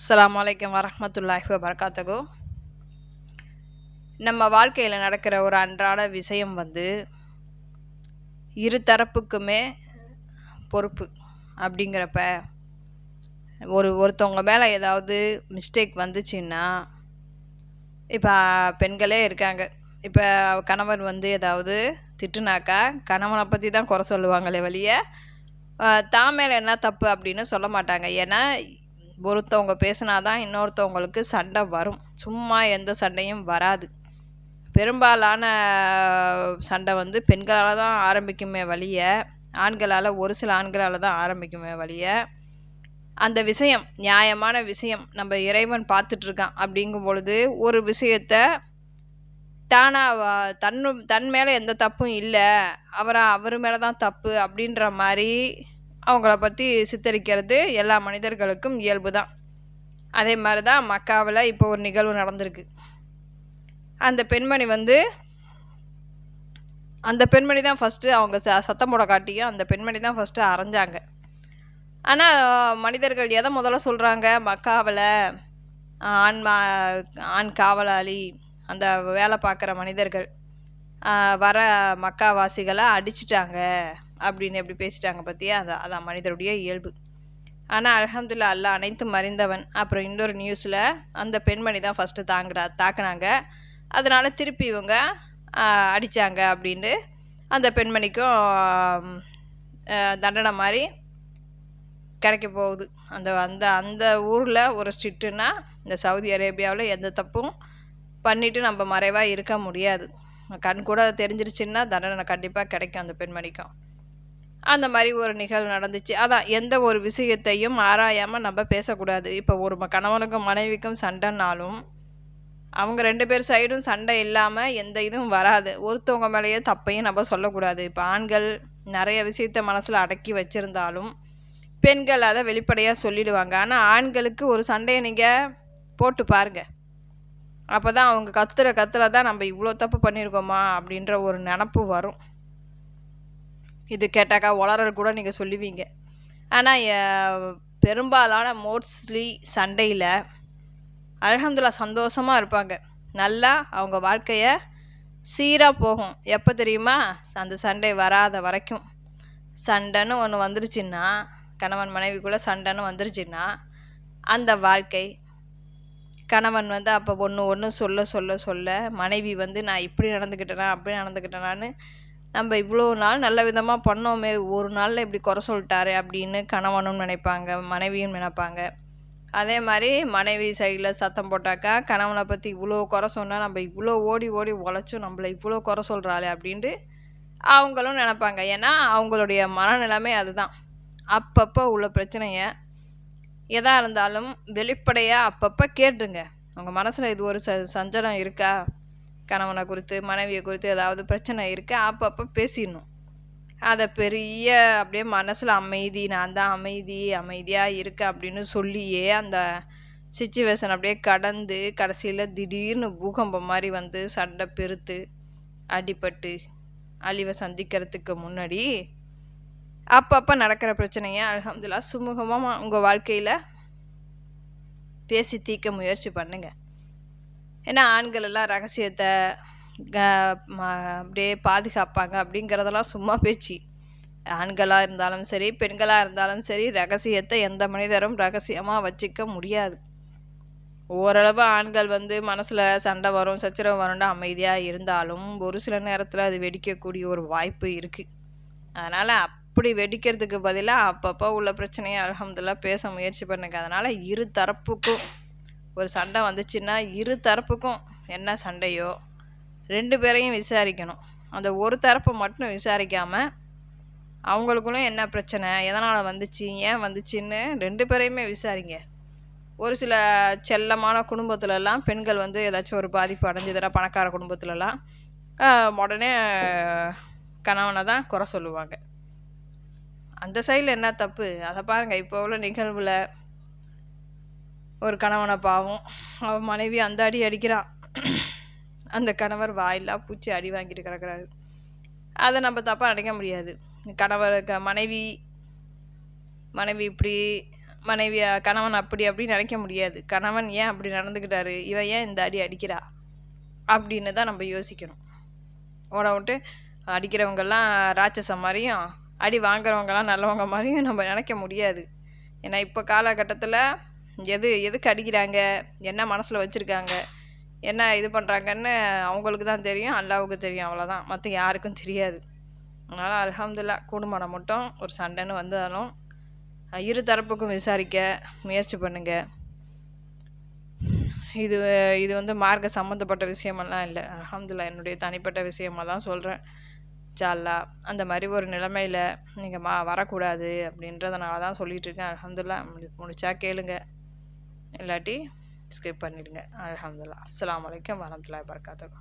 அஸ்லாம் வலைக்கம் வரமத்துல்லாஹி வரகாத்தகோ நம்ம வாழ்க்கையில் நடக்கிற ஒரு அன்றாட விஷயம் வந்து இரு தரப்புக்குமே பொறுப்பு அப்படிங்கிறப்ப ஒரு ஒருத்தவங்க மேலே ஏதாவது மிஸ்டேக் வந்துச்சுன்னா இப்போ பெண்களே இருக்காங்க. இப்போ கணவன் வந்து ஏதாவது திட்டுனாக்கா கணவனை பற்றி தான் குறை சொல்லுவாங்களே வழிய தான் மேலே என்ன தப்பு அப்படின்னு சொல்ல மாட்டாங்க. ஏன்னா ஒருத்தவங்க பேசினாதான் இன்னொருத்தவங்களுக்கு சண்டை வரும். சும்மா எந்த சண்டையும் வராது. பெரும்பாலான சண்டை வந்து பெண்களால் தான் ஆரம்பிக்குமே வழிய ஆண்களால் ஒரு சில ஆண்களால் தான் ஆரம்பிக்குமே வழிய அந்த விஷயம் நியாயமான விஷயம் நம்ம இறைவன் பார்த்துட்ருக்கான் அப்படிங்கும் பொழுது ஒரு விஷயத்த தானாக தன்னு தன் மேலே எந்த தப்பும் இல்லை அவரா அவர் மேலே தான் தப்பு அப்படின்ற மாதிரி அவங்கள பற்றி சித்தரிக்கிறது எல்லா மனிதர்களுக்கும் இயல்பு தான் அதே மாதிரி தான் மக்காவில் இப்போ ஒரு நிகழ்வு நடந்திருக்கு. அந்த பெண்மணி வந்து அந்த பெண்மணி தான் ஃபஸ்ட்டு அவங்க ச சத்தம் போட காட்டியும் அந்த பெண்மணி தான் ஃபஸ்ட்டு அரைஞ்சாங்க. ஆனால் மனிதர்கள் எதை முதல்ல சொல்கிறாங்க மக்காவில் ஆண் மா ஆண் காவலாளி அந்த வேலை பார்க்குற மனிதர்கள் வர மக்காவாசிகளை அடிச்சிட்டாங்க. அப்படின்னு எப்படி பேசிட்டாங்க பற்றியா அதான் அதான் மனிதருடைய இயல்பு. ஆனால் அலமதுல்லா அல்லா அனைத்தும் மறைந்தவன். அப்புறம் இன்னொரு நியூஸில் அந்த பெண்மணி தான் ஃபஸ்ட்டு தாங்குறா தாக்குனாங்க. அதனால் திருப்பி இவங்க அடித்தாங்க அப்படின்ட்டு அந்த பெண்மணிக்கும் தண்டனை மாதிரி கிடைக்க போகுது. அந்த அந்த அந்த ஊரில் ஒரு ஸ்ட்ரிக்ட்டுன்னா இந்த சவுதி அரேபியாவில் எந்த தப்பும் பண்ணிவிட்டு நம்ம மறைவாக இருக்க முடியாது. கண் கூட தெரிஞ்சிருச்சுன்னா தண்டனை கண்டிப்பாக கிடைக்கும் அந்த பெண்மணிக்கும். அந்த மாதிரி ஒரு நிகழ்வு நடந்துச்சு. அதான் எந்த ஒரு விஷயத்தையும் ஆராயாமல் நம்ம பேசக்கூடாது. இப்போ ஒரு கணவனுக்கும் மனைவிக்கும் சண்டைனாலும் அவங்க ரெண்டு பேர் சைடும் சண்டை இல்லாமல் எந்த இதுவும் வராது. ஒருத்தவங்க மேலேயே தப்பையும் நம்ம சொல்லக்கூடாது. இப்போ ஆண்கள் நிறைய விஷயத்த மனசில் அடக்கி வச்சுருந்தாலும் பெண்கள் அதை வெளிப்படையாக சொல்லிடுவாங்க. ஆனால் ஆண்களுக்கு ஒரு சண்டையை நீங்கள் போட்டு பாருங்கள் அப்போ தான் அவங்க கத்துற கத்துல தான் நம்ம இவ்வளோ தப்பு பண்ணியிருக்கோமா அப்படின்ற ஒரு நினப்பு வரும். இது கேட்டாக்கா உளறல் கூட நீங்கள் சொல்லுவீங்க. ஆனால் பெரும்பாலான மோஸ்ட்லி சண்டையில் அலகம்துல்லா சந்தோஷமாக இருப்பாங்க. நல்லா அவங்க வாழ்க்கையை சீராக போகும். எப்போ தெரியுமா? அந்த சண்டை வராத வரைக்கும். சண்டைன்னு ஒன்று வந்துருச்சுன்னா கணவன் மனைவிக்குள்ளே சண்டைன்னு வந்துருச்சுன்னா அந்த வாழ்க்கை கணவன் வந்து அப்போ ஒன்று ஒன்று சொல்ல சொல்ல சொல்ல மனைவி வந்து நான் இப்படி நடந்துக்கிட்டேனா அப்படி நடந்துக்கிட்டேனான்னு நம்ம இவ்வளோ நாள் நல்ல விதமாக பண்ணோமே ஒரு நாளில் இப்படி குறை சொல்லிட்டாரு அப்படின்னு கணவனும் நினைப்பாங்க மனைவியும் நினைப்பாங்க. அதே மாதிரி மனைவி சைடில் சத்தம் போட்டாக்கா கணவனை பற்றி இவ்வளோ குறை சொன்னால் நம்ம இவ்வளோ ஓடி ஓடி உழைச்சும் நம்மளை இவ்வளோ குறை சொல்கிறாளே அப்படின்ட்டு அவங்களும் நினப்பாங்க. ஏன்னா அவங்களுடைய மனநிலைமை அதுதான். அப்பப்போ உள்ள பிரச்சனையை எதாக இருந்தாலும் வெளிப்படையாக அப்பப்போ கேட்டுருங்க. உங்கள் மனசில் இது ஒரு ச சஞ்சலம் இருக்கா? கணவனை குறித்து மனைவியை குறித்து ஏதாவது பிரச்சனை இருக்கா அப்பப்போ பேசிடணும். அதை பெரிய அப்படியே மனசில் அமைதி நான் தான் அமைதி அமைதியாக இருக்கேன் அப்படின்னு சொல்லியே அந்த சுச்சுவேஷன் அப்படியே கடந்து கடைசியில் திடீர்னு பூகம்பம் மாதிரி வந்து சண்டை பெருத்து அடிபட்டு அழிவை சந்திக்கிறதுக்கு முன்னாடி அப்பப்போ நடக்கிற பிரச்சனையை அலமதுல்லா சுமூகமாக உங்கள் வாழ்க்கையில் பேசி தீர்க்க முயற்சி பண்ணுங்கள் ஏன்னா ஆண்கள் எல்லாம் ரகசியத்தை அப்படியே பாதுகாப்பாங்க அப்படிங்கிறதெல்லாம் சும்மா பேச்சு. ஆண்களாக இருந்தாலும் சரி பெண்களாக இருந்தாலும் சரி ரகசியத்தை எந்த மனிதரும் ரகசியமாக வச்சுக்க முடியாது. ஓரளவு ஆண்கள் வந்து மனசில் சண்டை வரும் சச்சரவு வரும்னு அமைதியாக இருந்தாலும் ஒரு சில நேரத்தில் அது வெடிக்கக்கூடிய ஒரு வாய்ப்பு இருக்குது அதனால் அப்படி வெடிக்கிறதுக்கு பதிலாக அப்பப்போ உள்ள பிரச்சனையை அலமதுல்லா பேச முயற்சி பண்ணுங்க. அதனால் இரு தரப்புக்கும் ஒரு சண்டை வந்துச்சுன்னா இரு தரப்புக்கும் என்ன சண்டையோ ரெண்டு பேரையும் விசாரிக்கணும். அந்த ஒரு தரப்பை மட்டும் விசாரிக்காமல் அவங்களுக்குள்ள என்ன பிரச்சனை? எதனால் வந்துச்சு? ஏன் வந்துச்சுன்னு ரெண்டு பேரையுமே விசாரிங்க. ஒரு சில செல்லமான குடும்பத்துலலாம் பெண்கள் வந்து ஏதாச்சும் ஒரு பாதிப்பு அடைஞ்சதுனா பணக்கார குடும்பத்துலலாம் உடனே கணவனை தான் குறை சொல்லுவாங்க. அந்த சைடில் என்ன தப்பு? அதை பாருங்கள் இப்போ உள்ள நிகழ்வில் ஒரு கணவனை பாவம். அவன் மனைவி அந்த அடி அடிக்கிறான் அந்த கணவர் வாயில்லா பூச்சி அடி வாங்கிட்டு கிடக்குறாரு. அதை நம்ம தப்பாக நினைக்க முடியாது. கணவர் க மனைவி மனைவி இப்படி மனைவி கணவன் அப்படி அப்படி நினைக்க முடியாது. கணவன் ஏன் அப்படி நடந்துக்கிட்டாரு? இவன் ஏன் இந்த அடி அடிக்கிறா? அப்படின்னு தான் நம்ம யோசிக்கணும். ஓட விட்டு அடிக்கிறவங்கெல்லாம் ராட்சசம் மாதிரியும் அடி வாங்குறவங்கெல்லாம் நல்லவங்க மாதிரியும் நம்ம நினைக்க முடியாது. ஏன்னா இப்போ காலகட்டத்தில் எது எதுக்கு அடிக்கிறாங்க? என்ன மனசில் வச்சுருக்காங்க? என்ன இது பண்ணுறாங்கன்னு அவங்களுக்கு தான் தெரியும் அல்லாவுக்கு தெரியும் அவ்வளோதான் மற்ற யாருக்கும் தெரியாது. அதனால் அலமதுல்லா குடும்பம் மட்டும் ஒரு சண்டைன்னு வந்தாலும் இரு தரப்புக்கும் விசாரிக்க முயற்சி பண்ணுங்க. இது இது வந்து மார்க்க சம்மந்தப்பட்ட விஷயமெல்லாம் இல்லை. அலமதுல்லா என்னுடைய தனிப்பட்ட விஷயமாக தான் சொல்கிறேன் ஜால்லா அந்த மாதிரி ஒரு நிலைமையில் நீங்கள் மா வரக்கூடாது அப்படின்றதுனால தான் சொல்லிகிட்ருக்கேன் இருக்கேன். முடி முடிச்சா கேளுங்கள் இல்லாட்டி ஸ்கிப் பண்ணிடுங்க. அலமதுல்லா அஸ்லாம் வலைக்கம் வரமத்துல்லாஹி வபரகாத்துஹு.